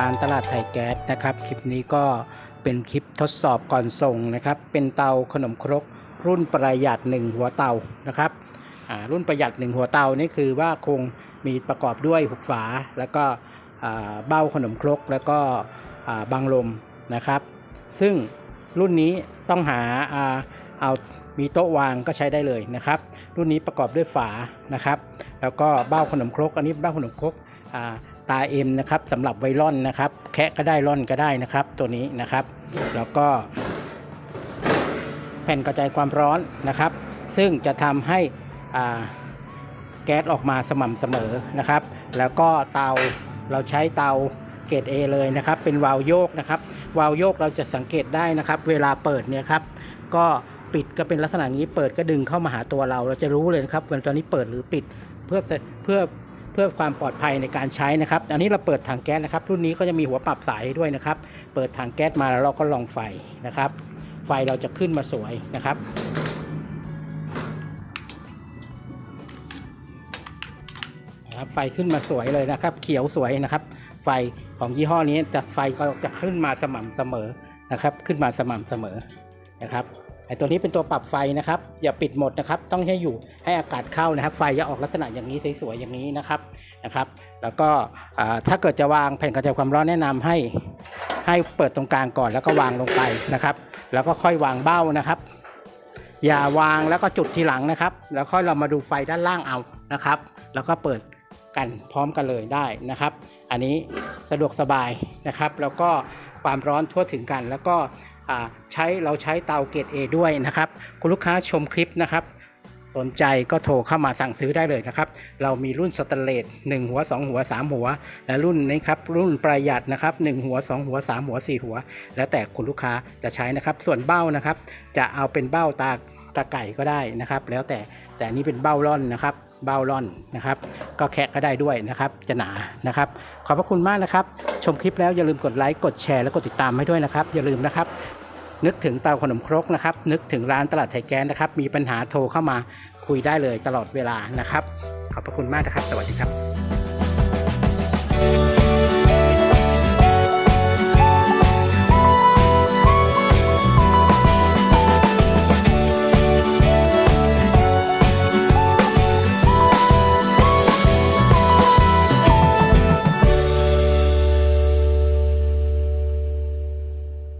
ร้านตลาดไทยแก๊สนะครับ คลิปนี้ก็เป็นคลิปทดสอบก่อนส่งนะครับ เป็นเตาขนมครกรุ่นประหยัด 1 หัวเตานะครับรุ่นประหยัด 1 หัวเตานี่คือว่าคงมีประกอบด้วยหุบฝา แล้วก็เบ้าขนมครกแล้วก็อ่าบังลมนะครับ ซึ่งรุ่นนี้ต้องหาเอามีโต๊ะวางก็ใช้ได้เลยนะครับ รุ่นนี้ประกอบด้วยฝานะครับ แล้วก็เบ้าขนมครก อันนี้เบ้าขนมครกอ ตาเอ็มนะครับสำหรับไวร่อนนะครับ แคะก็ได้ร่อนก็ได้นะครับ ตัวนี้นะครับ แล้วก็ แผ่นกระจายความร้อนนะครับ ซึ่งจะทำให้อ่าแก๊สออกมาสม่ำเสมอนะครับ แล้วก็เตาเราใช้เตาเกรด A เลยนะครับ เป็นวาล์วโยกนะครับ วาล์วโยกเราจะสังเกตได้นะครับ เวลาเปิดเนี่ยครับ ก็ปิดก็เป็นลักษณะนี้เปิดก็ดึงเข้ามาหาตัวเรา เราจะรู้เลยนะครับว่าตอนนี้เปิดหรือปิดเพื่อเพื่อ เพื่อความปลอดภัยในการใช้นะครับอันนี้เราเปิดถังแก๊สนะครับ รุ่นนี้ก็จะมีหัวปรับสายด้วยนะครับ เปิดถังแก๊สมาแล้วเราก็ลองไฟนะครับ ไฟเราจะขึ้นมาสวยนะครับนะครับ ไฟขึ้นมาสวยเลยนะครับ เขียวสวยนะครับ ไฟของยี่ห้อนี้จะไฟก็จะขึ้นมาสม่ำเสมอนะครับ ขึ้นมาสม่ำเสมอนะครับ ไอตัวนี้เป็นตัวปรับไฟนะครับ อย่าปิดหมดนะครับ ต้องให้อยู่ให้อากาศเข้านะครับ ไฟจะออกลักษณะอย่างนี้สวยๆอย่างนี้นะครับนะครับ แล้วก็ถ้าเกิดจะวางแผ่นกระจายความร้อนแนะนำให้ให้เปิดตรงกลางก่อนแล้วก็วางลงไปนะครับ แล้วก็ค่อยวางเบ้านะครับ อย่าวางแล้วก็จุดทีหลังนะครับ แล้วค่อยเรามาดูไฟด้านล่างเอานะครับ แล้วก็เปิดกันพร้อมกันเลยได้นะครับ อันนี้สะดวกสบายนะครับ แล้วก็ความร้อนทั่วถึงกันแล้วก็ ใช้เราใช้เตาเกรด A ด้วยนะครับ คุณลูกค้าชมคลิปนะครับ สนใจก็โทรเข้ามาสั่งซื้อได้เลยนะครับ เรามีรุ่นสแตนเลส1หัว 2 หัว 3 หัว และรุ่นนี้ครับรุ่นประหยัดนะครับ1หัว 2 หัว 3 หัว 4 หัว แล้วแต่คุณลูกค้าจะใช้นะครับ ส่วนเบ้านะครับ จะเอาเป็นเบ้าตาตาไก่ก็ได้นะครับ แล้วแต่แต่นนี้เป็นเบ้าร่อนนะครับ เบ้าร่อนนะครับ ก็แคะก็ได้ด้วยนะครับจะหนานะครับ ขอบพระคุณมากนะครับ ชมคลิปแล้วอย่าลืมกดไลค์กดแชร์และกดติดตามให้ด้วยนะครับ อย่าลืมนะครับ นึกถึงเตาขนมครกนะครับ นึกถึงร้านตลาดไทยแก๊สนะครับ มีปัญหาโทรเข้ามาคุยได้เลยตลอดเวลานะครับ ขอบพระคุณมากนะครับ สวัสดีครับ